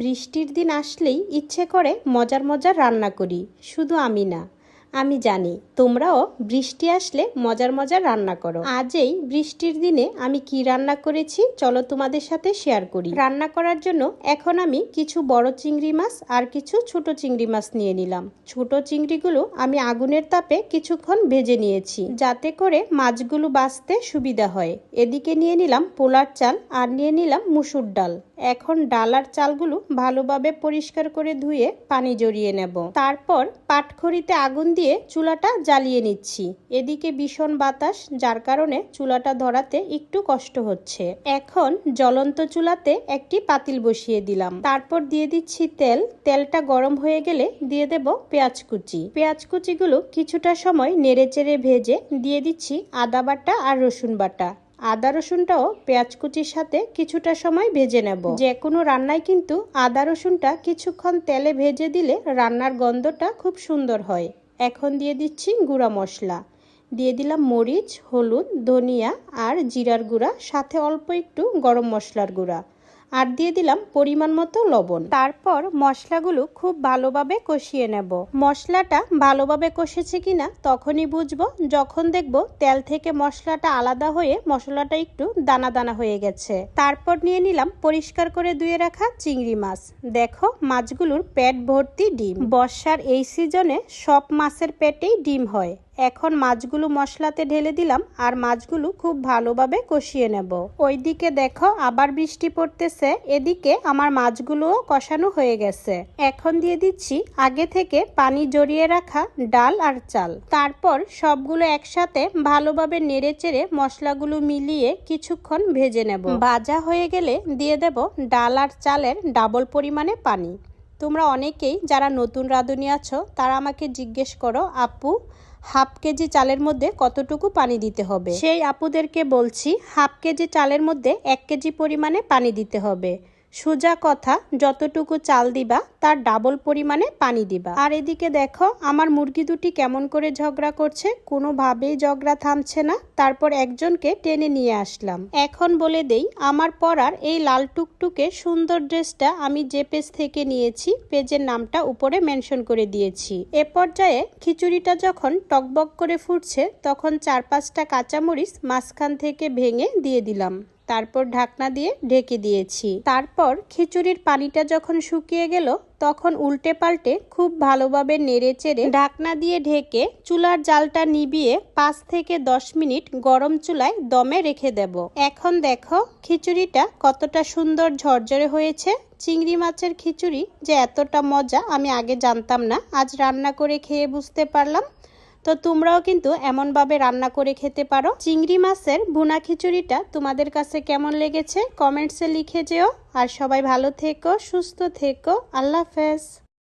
বৃষ্টির দিন আসলেই ইচ্ছে করে মজার মজার রান্না করি, শুধু আমি না। আমি জানি, তোমরাও বৃষ্টি আসলে মজার মজার রান্না করো। আজ এই বৃষ্টির দিনে আমি কি রান্না করেছি, চলো তোমাদের সাথে শেয়ার করি। রান্না করার জন্য এখন আমি কিছু বড় চিংড়ি মাছ আর কিছু ছোট চিংড়ি মাছ নিয়ে নিলাম। ছোট চিংড়িগুলো আমি আগুনের তাপে কিছুক্ষণ ভেজে নিয়েছি, যাতে করে মাছগুলো বাঁচতে সুবিধা হয়। এদিকে নিয়ে নিলাম পোলার চাল আর নিয়ে নিলাম মুসুর ডাল। এখন ডালার চালগুলো ভালোভাবে পরিষ্কার করে ধুয়ে পানি জড়িয়ে নেব। তারপর পাটখড়িতে আগুন দিয়ে চুলাটা জ্বালিয়ে নিচ্ছি। এদিকে ভীষণ বাতাস, যার কারণে চুলাটা ধরাতে একটু কষ্ট হচ্ছে। এখন জ্বলন্ত চুলাতে একটি পাতিল বসিয়ে দিলাম। তারপর দিয়ে দিচ্ছি তেল। তেলটা গরম হয়ে গেলে দিয়ে দেব পেঁয়াজ কুচি। পেঁয়াজ কুচিগুলো কিছুটা সময় নেড়ে চেড়ে ভেজে দিয়ে দিচ্ছি আদা বাটা আর রসুন বাটা। আদা রসুনটাও পেঁয়াজ কুচির সাথে কিছুটা সময় ভেজে নেব। যে কোনো রান্নায় কিন্তু আদা রসুনটা কিছুক্ষণ তেলে ভেজে দিলে রান্নার গন্ধটা খুব সুন্দর হয়। এখন দিয়ে দিচ্ছি গুঁড়া মশলা। দিয়ে দিলাম মরিচ, হলুদ, ধনিয়া আর জিরার গুঁড়া, সাথে অল্প একটু গরম মশলার গুঁড়া। আর দিয়ে দিলাম পরিমাণ মতো লবণ। তারপর মশলাগুলো খুব ভালোভাবে কষিয়ে নেব। মশলাটা ভালোভাবে কষেছে কিনা তখনই বুঝব। যখন দেখব তেল থেকে মশলাটা আলাদা হয়ে মশলাটা একটু দানা দানা হয়ে গেছে। তারপর নিয়ে নিলাম পরিষ্কার করে ধুয়ে রাখা চিংড়ি মাছ। দেখো মাছগুলোর পেট ভর্তি ডিম। বর্ষার এই সিজনে সব মাছের পেটেই ডিম হয়। এখন মাছগুলো মশলাতে ঢেলে দিলাম আর মাছগুলো খুব ভালোভাবে কষিয়ে নেব। ওইদিকে দেখো আবার বৃষ্টি পড়তেছে, এদিকে আমার মাছগুলোও কষানো হয়ে গেছে। এখন দিয়ে দিচ্ছি আগে থেকে পানি জড়িয়ে রাখা ডাল আর চাল। তারপর সবগুলো একসাথে ভালোভাবে নেড়ে চেড়ে মশলাগুলো মিলিয়ে কিছুক্ষণ ভেজে নেব। ভাজা হয়ে গেলে দিয়ে দেব ডাল আর চালের ডাবল পরিমাণে পানি। তোমরা অনেকেই যারা নতুন রাঁধুনি আছো, তারা আমাকে জিজ্ঞেস করো, আপু, হাফ কেজি চালের মধ্যে কতটুকু পানি দিতে হবে? সেই আপুদেরকে বলছি, হাফ কেজি চালের মধ্যে এক কেজি পরিমাণে পানি দিতে হবে। সোজা কথা, যতটুকু চাল দিবা, তার ডাবল পরিমাণে পানি দিবা। আর এদিকে দেখো, আমার মুরগি দুটি কেমন করে ঝগড়া করছে, কোনোভাবেই ঝগড়া থামছে না। তারপর একজনকে টেনে নিয়ে আসলাম। এখন বলে দেই, আমার পরার এই লাল টুকটুকে সুন্দর ড্রেসটা আমি যে পেজ থেকে নিয়েছি, পেজের নামটা উপরে মেনশন করে দিয়েছি। এ পর্যায়ে খিচুড়িটা যখন টকবক করে ফুটছে, তখন চার পাঁচটা কাঁচামরিচ মাঝখান থেকে ভেঙে দিয়ে দিলাম। তারপর ঢাকনা দিয়ে ঢেকে দিয়েছি। তারপর খিচুড়ির পানিটা যখন শুকিয়ে গেল, তখন উল্টে পাল্টে খুব ভালোভাবে নেড়ে চেড়ে ঢাকনা দিয়ে ঢেকে চুলার জালটা নিবিয়ে পাঁচ থেকে দশ মিনিট গরম চুলায় দমে রেখে দেব। এখন দেখো খিচুড়িটা কতটা সুন্দর ঝরঝরে হয়েছে। চিংড়ি মাছের খিচুড়ি যে এতটা মজা আমি আগে জানতাম না, আজ রান্না করে খেয়ে বুঝতে পারলাম। তো তোমরাও কিন্তু এমনভাবে রান্না করে খেতে পারো। চিংড়ি মাছের ভুনা খিচুড়িটা তোমাদের কাছে কেমন লেগেছে? কমেন্টসে লিখে যেও। আর সবাই ভালো থেকো, সুস্থ থেকো। আল্লাহ হাফেজ।